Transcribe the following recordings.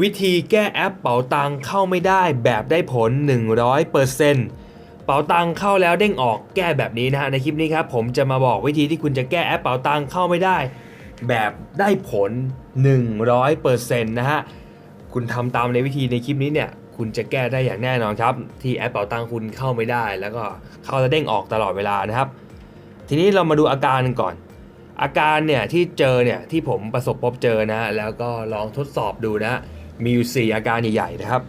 วิธีแก้แอปเป๋าตังเข้าไม่ได้แบบได้ผล 100%เป๋าตังเข้าแล้วเด้งออกแก้แบบนี้นะฮะในคลิปนี้ครับผมจะมาบอกวิธีที่คุณจะแก้แอปเป๋าตังเข้าไม่ได้ แบบได้ผล 100%นะฮะคุณทำตามในวิธีในคลิปนี้เนี่ยคุณจะแก้ได้อย่างแน่นอนครับ ที่แอปเป๋าตังคุณเข้าไม่ได้ แล้วก็เข้าแล้วเด้งออกตลอดเวลานะครับ ทีนี้เรามาดูอาการกันก่อนอาการเนี่ยที่เจอเนี่ยที่ผมประสบพบเจอนะแล้วก็ลองทดสอบดูนะ มีอยู่ 4 อาการใหญ่ๆนะครับ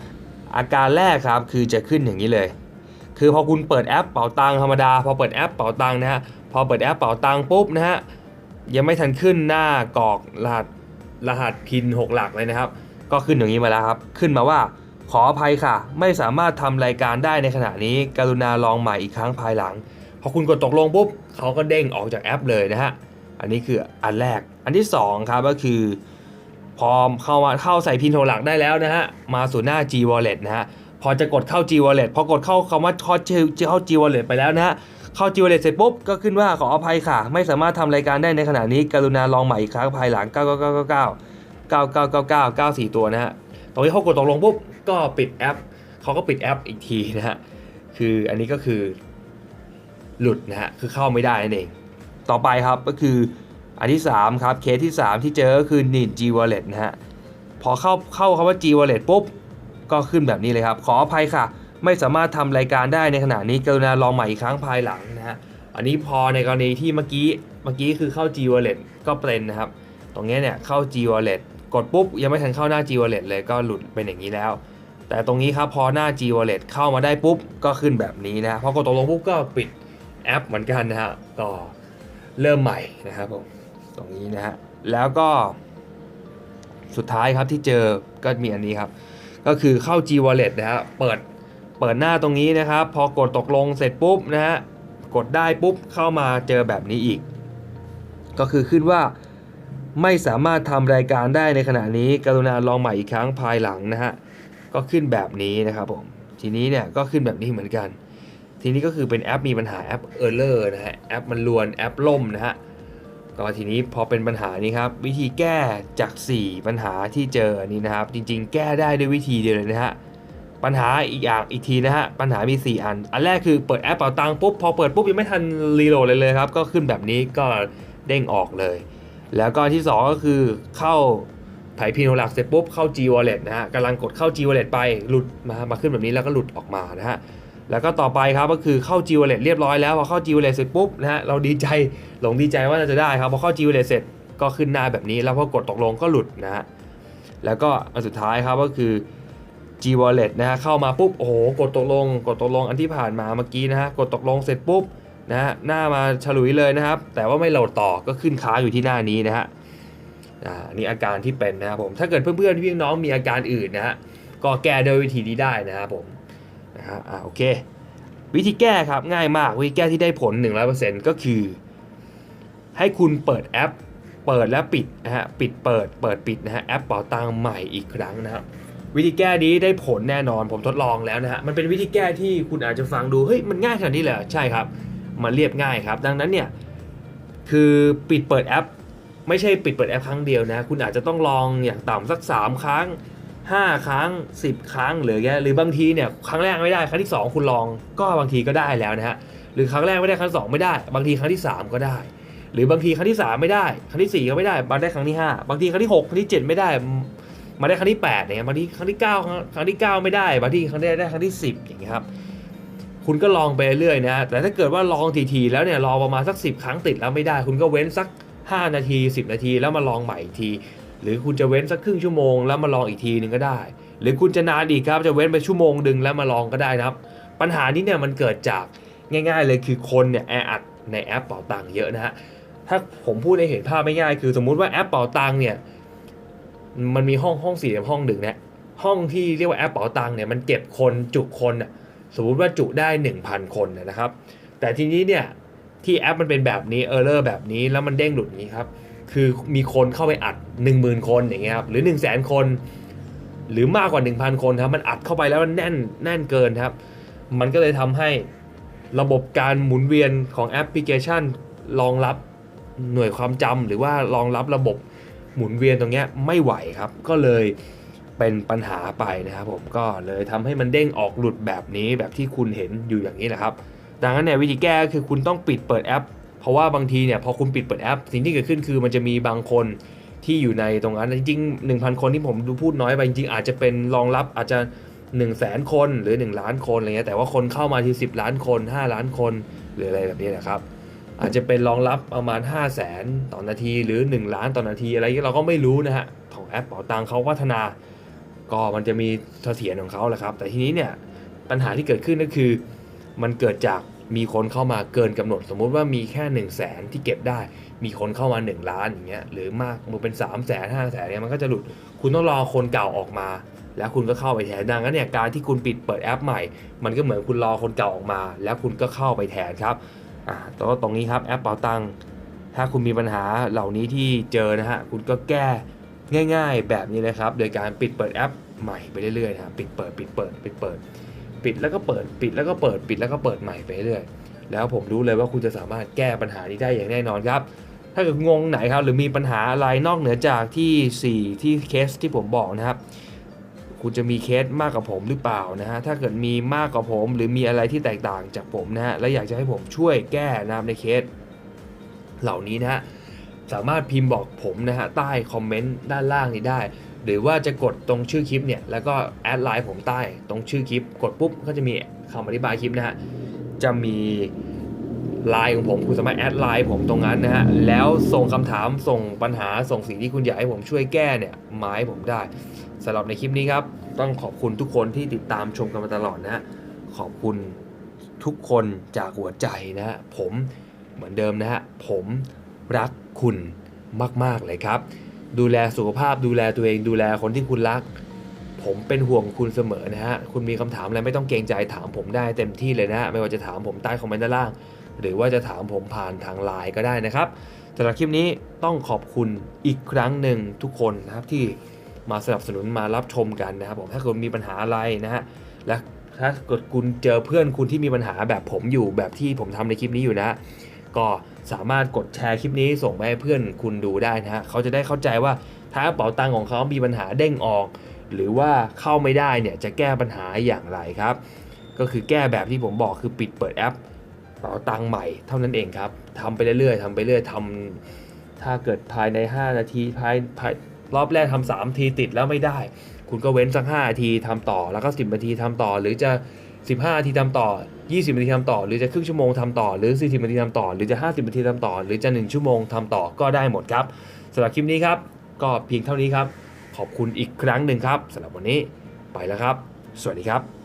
อาการแรกครับคือจะขึ้นอย่างนี้เลย คือพอคุณเปิดแอปเป๋าตังธรรมดา พอเปิดแอปเป๋าตังนะฮะพอเปิดแอปเป๋าตังปุ๊บนะฮะยังไม่ทันขึ้นหน้ากรอกรหัสรหัสพิน 6 หลักเลยนะครับ ก็ขึ้นอย่างนี้มาแล้วครับ ขึ้นมาว่าขออภัยค่ะ ไม่สามารถทำรายการได้ในขณะนี้ กรุณาลองใหม่อีกครั้งภายหลัง พอคุณกดตกลงปุ๊บเขาก็เด้งออกจากแอปเลยนะฮะ อันนี้คืออันแรก อันที่2ครับก็คือ พอเข้ามาเข้าใส่พินโทรหลักได้แล้วนะฮะ มาสู่หน้า G Wallet นะฮะ พอจะกดเข้า G Wallet พอกดเข้าคำว่าเข้าเข้า G Wallet ไปแล้วนะฮะ เข้า G Wallet เสร็จปุ๊บ ก็ขึ้นว่าขออภัยค่ะ ไม่สามารถทำรายการได้ในขณะนี้ กรุณาลองใหม่อีกครั้งภายหลัง 9 9 9 9 9999 94 ตัวนะฮะ ตรงนี้เขากดตกลงปุ๊บ ก็ปิดแอป เขาก็ปิดแอปอีกทีนะฮะ คืออันนี้ก็คือหลุดนะฮะ คือเข้าไม่ได้นั่นเอง ต่อไปครับก็คือ อันที่3ครับเคสที่ 3 ที่เจอก็คือ need G wallet นะฮะพอเข้าเข้าคำว่า G wallet ปุ๊บ ก็ขึ้นแบบนี้เลยครับ ขออภัยค่ะ ไม่สามารถทำรายการได้ในขณะนี้กรุณาลองใหม่อีกครั้งภายหลังนะฮะอันนี้พอในกรณีที่เมื่อกี้เมื่อกี้คือเข้า G wallet ก็เป็นนะครับ ตรงนี้เนี่ยเข้า G wallet กดปุ๊บ ยังไม่ทันเข้าหน้า G wallet เลยก็หลุดเป็นอย่างนี้แล้ว แต่ตรงนี้ครับพอหน้า G wallet เข้ามาได้ปุ๊บก็ขึ้นแบบนี้นะพอกดตกลงปุ๊บก็ปิดแอปเหมือนกันนะฮะก็เริ่มใหม่นะครับผม ตรงนี้นะฮะแล้วก็สุดท้ายครับที่เจอก็มีอันนี้ครับ ก็คือเข้า G wallet นะฮะเปิดเปิดหน้าตรงนี้นะครับ พอกดตกลงเสร็จปุ๊บนะฮะกดได้ปุ๊บเข้ามาเจอแบบนี้อีก ก็คือขึ้นว่าไม่สามารถทำรายการได้ในขณะนี้กรุณาลองใหม่อีกครั้งภายหลังนะฮะก็ขึ้นแบบนี้นะครับผมทีนี้เนี่ยก็ขึ้นแบบนี้เหมือนกัน ทีนี้ก็คือเป็นแอปมีปัญหาแอปเออร์เลอร์นะฮะแอปมันลวนแอปล่มนะฮะ ก็ทีนี้พอเป็นปัญหานี้ครับ วิธีแก้จาก 4 ปัญหาที่เจอนี้นะครับ จริงๆ แก้ได้ด้วยวิธีเดียวเลยนะฮะปัญหาอีกอย่างอีกทีนะฮะปัญหามี 4 อัน อันแรกคือเปิดแอปเป๋าตังค์ปุ๊บพอเปิดปุ๊บยังไม่ทันรีโหลดเลยเลยครับ ก็ขึ้นแบบนี้ก็เด้งออกเลย แล้วก็ที่ 2 ก็คือเข้าไถพินโนหลักเสร็จปุ๊บเข้า G Wallet นะฮะกำลังกดเข้า G Wallet ไปหลุดมามาขึ้นแบบนี้แล้วก็หลุดออกมานะฮะ แล้วก็ต่อไปครับก็คือเข้า G Wallet เรียบร้อยแล้วพอเข้า G Wallet เสร็จปุ๊บนะฮะเราดีใจหลงดีใจว่าจะได้ครับพอเข้า G Wallet เสร็จก็ขึ้นหน้าแบบนี้ แล้วพอกดตกลงก็หลุดนะฮะแล้วก็อันสุดท้ายครับก็คือ G Wallet นะฮะเข้ามาปุ๊บโอ้โหกดตกลง กดตกลงอันที่ผ่านมาเมื่อกี้นะฮะกดตกลงเสร็จปุ๊บนะฮะหน้ามาฉลุยเลยนะครับ แต่ว่าไม่โหลดต่อก็ขึ้นค้างอยู่ที่หน้านี้นะฮะอ่านนี้อาการที่เป็นนะครับผมถ้าเกิดเพื่อนๆพี่น้องมีอาการอื่นนะฮะก็แก้โดยวิธีนี้ได้นะครับผม นะฮะอ่าโอเค วิธีแก้ครับง่ายมากวิธีแก้ที่ได้ผล 100%ก็คือ ให้คุณเปิดแอป เปิดและปิดนะฮะปิดเปิดเปิดปิดนะฮะแอปเป๋าตังค์ใหม่อีกครั้งนะครับวิธีแก้นี้ได้ผลแน่นอนผมทดลองแล้วนะฮะมันเป็นวิธีแก้ที่คุณอาจจะฟังดูเฮ้ยมันง่ายขนาดนี้เหรอใช่ครับ มันเรียบง่ายครับ ดังนั้นเนี่ยคือปิดเปิดแอป ไม่ใช่ปิดเปิดแอปครั้งเดียวนะ คุณอาจจะต้องลองอย่างต่ำสัก 3 ครั้ง 5 ครั้ง 10 ครั้งหรือแกหรือบางทีเนี่ยครั้งแรกไม่ได้ครั้งที่ 2 คุณลองก็บางทีก็ได้แล้วนะฮะหรือครั้งแรกไม่ได้ครั้งสองไม่ได้ บางทีครั้งที่ 3 ก็ได้ หรือบางทีครั้งที่ 3 ไม่ได้ครั้งที่ 4 ก็ไม่ได้มาได้ครั้งที่ 5 บางทีครั้งที่ 6 ครั้งที่ 7 ไม่ได้ มาได้ครั้งที่8เนี่ยบางทีครั้งที่ 9 ครั้งที่ 9 ไม่ได้บางทีครั้งที่ได้ครั้งที่ 10 อย่างเงี้ยครับคุณก็ลองไปเรื่อยนะแต่ถ้าเกิดว่าลองทีๆแล้วเนี่ยลองประมาณสัก 10 ครั้งติดแล้วไม่ได้ คุณก็เว้นสัก 5 นาที 10 นาที แล้วมาลองใหม่อีกทีหรือคุณจะเว้นสักครึ่งชั่วโมงแล้วมาลองอีกทีหนึ่งก็ได้ หรือคุณจะนานอีกครับจะเว้นไปชั่วโมงหนึ่งแล้วมาลองก็ได้นะครับ ปัญหานี้เนี่ยมันเกิดจากง่าย ๆ เลยคือคนเนี่ยแออัดในแอปเป๋าตังค์เยอะนะฮะถ้าผมพูดให้เห็นภาพไม่ง่ายคือสมมุติว่าแอปเป๋าตังค์เนี่ยมันมีห้องห้องสี่เหลี่ยมห้องหนึ่งนะห้องที่เรียกว่าแอปเป๋าตังค์เนี่ยมันเก็บคนจุคนอะสมมุติว่าจุได้ 1,000 คนนะนะครับ แต่ทีนี้เนี่ยที่แอปมันเป็นแบบนี้เออร์เลอร์แบบนี้แล้วมันเด้งหลุดนี้ครับ คือมีคนเข้าไปอัด 10,000 คนอย่างเงี้ยครับหรือ 1 0 0 0 0แคน หรือมากกว่า 1,000 คนครับมันอัดเข้าไปแล้วมันแน่นแน่นเกินครับ มันก็เลยทำให้ระบบการหมุนเวียนของแอปพลิเคชันรองรับหน่วยความจำหรือว่ารองรับระบบหมุนเวียนตรงเนี้ยไม่ไหวครับ ก็เลยเป็นปัญหาไปนะครับผมก็เลยทำให้มันเด้งออกหลุดแบบนี้แบบที่คุณเห็นอยู่อย่างนี้แหละครับ ดังนั้นเนี่ยวิธีแก้ก็คือคุณต้องปิดเปิดแอป เพราะว่าบางทีเนี่ยพอคุณปิดเปิดแอป สิ่งที่เกิดขึ้นคือมันจะมีบางคนที่อยู่ในตรงนั้นจริงๆ1,000 คนที่ผมดูพูดน้อยไปจริงๆอาจจะเป็นรองรับอาจจะ1 0 0 0 0แสนคนหรือ 1 ล้านคนอะไรเงี้ยแต่ว่าคนเข้ามาที่10 ล้านคน 5 ล้านคน หรืออะไรแบบนี้นะครับ อาจจะเป็นรองรับประมาณ 5 0 0แสนต่อนาทีหรือ 1 ล้านต่อนาทีอะไรเงี้ยเราก็ไม่รู้นะฮะของแอปเป๋าตังเขาพัฒนา ก็มันจะมีเสถียรของเขาแหละครับ แต่ทีนี้เนี่ยปัญหาที่เกิดขึ้นก็คือมันเกิดจาก มีคนเข้ามาเกินกำหนด สมมุติว่ามีแค่1 0 0 0 0แสนที่เก็บได้ มีคนเข้ามา 1 ล้านอย่างเงี้ยหรือมากมันเป็น3 0 0แสนห้าแสนเนี่ยมันก็จะหลุดคุณต้องรอคนเก่าออกมา แล้วคุณก็เข้าไปแทนดังนั้นเนี่ยการที่คุณปิดเปิดแอปใหม่ มันก็เหมือนคุณรอคนเก่าออกมา แล้วคุณก็เข้าไปแทนครับอ่าแต่ว่าตรงนี้ครับแอปเป๋าตังถ้าคุณมีปัญหาเหล่านี้ที่เจอนะฮะคุณก็แก้ง่าย ๆ แบบนี้เลยครับ โดยการปิดเปิดแอปใหม่ไปเรื่อยๆนะปิดเปิดปิดเปิดปิดเปิด ปิดแล้วก็เปิดปิดแล้วก็เปิดปิดแล้วก็เปิดใหม่ไปเรื่อยแล้วผมรู้เลยว่าคุณจะสามารถแก้ปัญหานี้ได้อย่างแน่นอนครับ ถ้าเกิดงงไหนครับ หรือมีปัญหาอะไรนอกเหนือจากที่ 4 ที่เคสที่ผมบอกนะครับ คุณจะมีเคสมากกว่าผมหรือเปล่านะฮะถ้าเกิดมีมากกว่าผม หรือมีอะไรที่แตกต่างจากผมนะฮะและอยากจะให้ผมช่วยแก้นะครับในเคส เหล่านี้นะฮะสามารถพิมพ์บอกผมนะฮะใต้คอมเมนต์ด้านล่างนี้ได้ หรือว่าจะกดตรงชื่อคลิปเนี่ยแล้วก็แอดไลน์ผมใต้ตรงชื่อคลิป กดปุ๊บก็จะมีคำอธิบายคลิปนะฮะจะมีไลน์ของผมคุณสามารถแอดไลน์ผมตรงนั้นนะฮะแล้วส่งคำถามส่งปัญหาส่งสิ่งที่คุณอยากให้ผมช่วยแก้เนี่ยมาให้ผมได้สำหรับในคลิปนี้ครับ ต้องขอบคุณทุกคนที่ติดตามชมกันมาตลอดนะฮะขอบคุณทุกคนจากหัวใจนะฮะผมเหมือนเดิมนะฮะผมรักคุณมาก ๆ เลยครับ ดูแลสุขภาพดูแลตัวเองดูแลคนที่คุณรัก ผมเป็นห่วงคุณเสมอนะฮะ คุณมีคำถามอะไรไม่ต้องเกรงใจถามผมได้เต็มที่เลยนะ ไม่ว่าจะถามผมใต้คอมเมนต์ด้านล่าง หรือว่าจะถามผมผ่านทางไลน์ก็ได้นะครับสำหรับคลิปนี้ต้องขอบคุณอีกครั้งหนึ่งทุกคนนะครับที่มาสนับสนุนมารับชมกันนะครับผมถ้าคุณมีปัญหาอะไรนะฮะและถ้าเกิดคุณเจอเพื่อนคุณที่มีปัญหาแบบผมอยู่แบบที่ผมทำในคลิปนี้อยู่นะ ก็สามารถกดแชร์คลิปนี้ส่งไปให้เพื่อนคุณดูได้นะฮะเขาจะได้เข้าใจว่าถ้ากระเป๋าตังค์ของเขามีปัญหาเด้งออก หรือว่าเข้าไม่ได้เนี่ยจะแก้ปัญหาอย่างไรครับ ก็คือแก้แบบที่ผมบอกคือปิดเปิดแอปกระเป๋าตังค์ใหม่เท่านั้นเองครับทำไปเรื่อยๆทำไปเรื่อยทำถ้าเกิดภายใน 5 นาทีภายภายรอบแรกทำสามทีติดแล้วไม่ได้ คุณก็เว้นสัก5นาทีทำต่อแล้วก็ 10นาทีทำต่อหรือจะ 15นาทีทำต่อ 20นาทีทำต่อ หรือจะครึ่งชั่วโมงทำต่อ หรือ 40นาทีทำต่อ หรือจะ 50นาทีทำต่อ หรือจะ 1 ชั่วโมงทำต่อก็ได้หมดครับสำหรับคลิปนี้ครับ ก็เพียงเท่านี้ครับ ขอบคุณอีกครั้งหนึ่งครับสำหรับวันนี้ไปแล้วครับ สวัสดีครับ